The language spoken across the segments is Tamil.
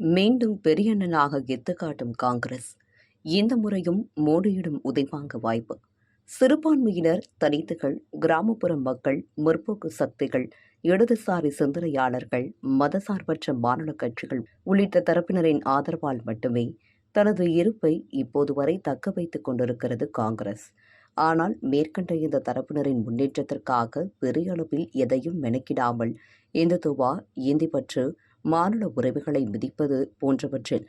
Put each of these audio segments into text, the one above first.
மீண்டும் பெரியண்ணனாக எத்து காட்டும் காங்கிரஸ். இந்த முறையும் மோடியிடம் உதைவாங்க வாய்ப்பு. சிறுபான்மையினர் தலித்துகள் கிராமப்புற மக்கள் முற்போக்கு சக்திகள் இடதுசாரி சிந்தனையாளர்கள் மதசார்பற்ற மாநில கட்சிகள் உள்ளிட்ட தரப்பினரின் ஆதரவால் மட்டுமே தனது இருப்பை இப்போது வரை தக்க வைத்துக் கொண்டிருக்கிறது காங்கிரஸ். ஆனால் மேற்கண்ட இந்த தரப்பினரின் முன்னேற்றத்திற்காக பெரிய அளவில் எதையும் மெனக்கிடாமல் இந்துத்துவா இந்தி பற்று மாநில உறவுகளை மிதிப்பது போன்றவற்றில்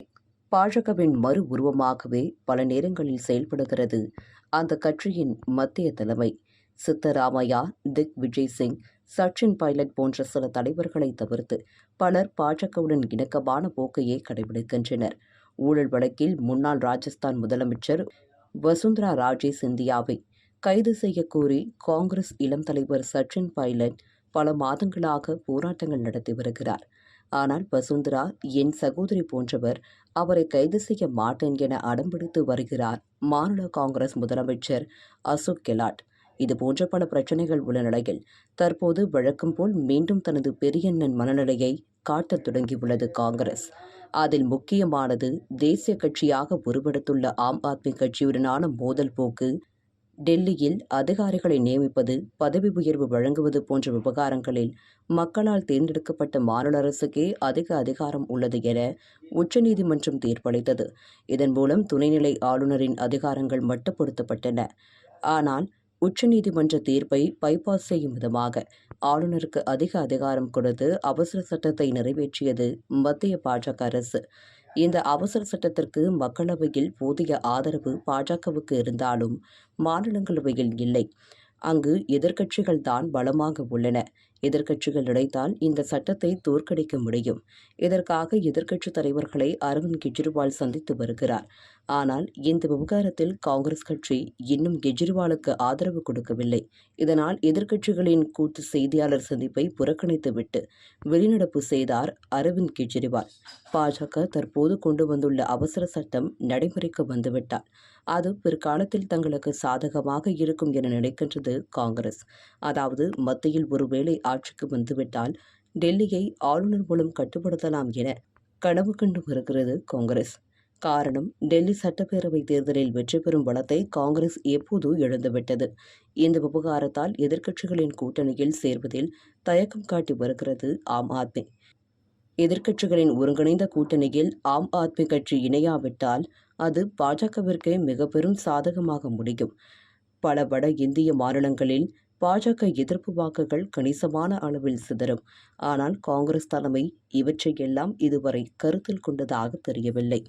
பாஜகவின் மறு உருவமாகவே பல நேரங்களில் செயல்படுகிறது. அந்த கட்சியின் மத்திய தலைமை சித்தராமையா திக் விஜய் சிங் சச்சின் பைலட் போன்ற சில தலைவர்களை தவிர்த்து பலர் பாஜகவுடன் இணக்கமான போக்கையே கடைபிடிக்கின்றனர். ஊழல் வழக்கில் முன்னாள் ராஜஸ்தான் முதலமைச்சர் வசுந்தரா ராஜே சிந்தியாவை கைது செய்யக்கோரி கோரி காங்கிரஸ் இளம் தலைவர் சச்சின் பைலட் பல மாதங்களாக போராட்டங்கள் நடத்தி வருகிறார். ஆனால் வசுந்தரா என் சகோதரி போன்றவர் அவரை கைது செய்ய மாட்டேன் என அடம்பிடித்து வருகிறார் மாநில காங்கிரஸ் முதலமைச்சர் அசோக் கெலாட். இதுபோன்ற பல பிரச்சனைகள் உள்ள நிலையில் தற்போது வழக்கம் போல் மீண்டும் தனது பெரியண்ணன் மனநிலையை காட்டத் தொடங்கியுள்ளது காங்கிரஸ். அதில் முக்கியமானது தேசிய கட்சியாக உருவெடுத்துள்ள ஆம் ஆத்மி கட்சியுடனான மோதல் போக்கு டெல்லியில் அதிகாரிகளை நியமிப்பது பதவி உயர்வு வழங்குவது போன்ற விவகாரங்களில் மக்களால் தேர்ந்தெடுக்கப்பட்ட மாநில அரசுக்கே அதிக அதிகாரம் உள்ளது என உச்சநீதிமன்றம் தீர்ப்பளித்தது. இதன் மூலம் துணைநிலை ஆளுநரின் அதிகாரங்கள் மட்டுப்படுத்தப்பட்டன. ஆனால் உச்சநீதிமன்ற தீர்ப்பை பைபாஸ் செய்யும் விதமாக ஆளுநருக்கு அதிக அதிகாரம் கொடுத்து அவசர சட்டத்தை நிறைவேற்றியது மத்திய பாஜக அரசு. இந்த அவசர சட்டத்திற்கு மக்களவையில் போதிய ஆதரவு பாஜகவுக்கு இருந்தாலும் மாநிலங்களவையில் இல்லை. அங்கு எதிர்க்கட்சிகள் தான் பலமாக உள்ளன. எதிர்க்கட்சிகள் இணைத்தால் இந்த சட்டத்தை தோற்கடிக்க முடியும். இதற்காக எதிர்க்கட்சித் தலைவர்களை அரவிந்த் கெஜ்ரிவால் சந்தித்து வருகிறார். ஆனால் இந்த விவகாரத்தில் காங்கிரஸ் கட்சி இன்னும் கெஜ்ரிவாலுக்கு ஆதரவு கொடுக்கவில்லை. இதனால் எதிர்க்கட்சிகளின் கூட்டு செய்தியாளர் சந்திப்பை புறக்கணித்துவிட்டு வெளிநடப்பு செய்தார் அரவிந்த் கெஜ்ரிவால். பாஜக தற்போது கொண்டு வந்துள்ள அவசர சட்டம் நடைமுறைக்கு வந்துவிட்டால் அது பிற்காலத்தில் தங்களுக்கு சாதகமாக இருக்கும் என நினைக்கின்றது காங்கிரஸ். அதாவது மத்தியில் ஒருவேளை ஆட்சிக்கு வந்துவிட்டால் டெல்லியை ஆளுநர் மூலம் கட்டுப்படுத்தலாம் என கனவு கண்டு வருகிறது காங்கிரஸ். காரணம் டெல்லி சட்டப்பேரவை தேர்தலில் வெற்றி பெறும் பலத்தை காங்கிரஸ் எப்போது இழந்துவிட்டது? இந்த விவகாரத்தால் எதிர்க்கட்சிகளின் கூட்டணியில் சேர்வதில் தயக்கம் காட்டி வருகிறது ஆம் ஆத்மி. எதிர்க்கட்சிகளின் ஒருங்கிணைந்த கூட்டணியில் ஆம் ஆத்மி கட்சி இணையாவிட்டால் அது பாஜகவிற்கு மிக பெரும் சாதகமாக முடியும். பல வட இந்திய மாநிலங்களில் பாஜக எதிர்ப்பு வாக்குகள் கணிசமான அளவில் சிதறும். ஆனால் காங்கிரஸ் தலைமை இவற்றையெல்லாம் இதுவரை கருத்தில் கொண்டதாக தெரியவில்லை.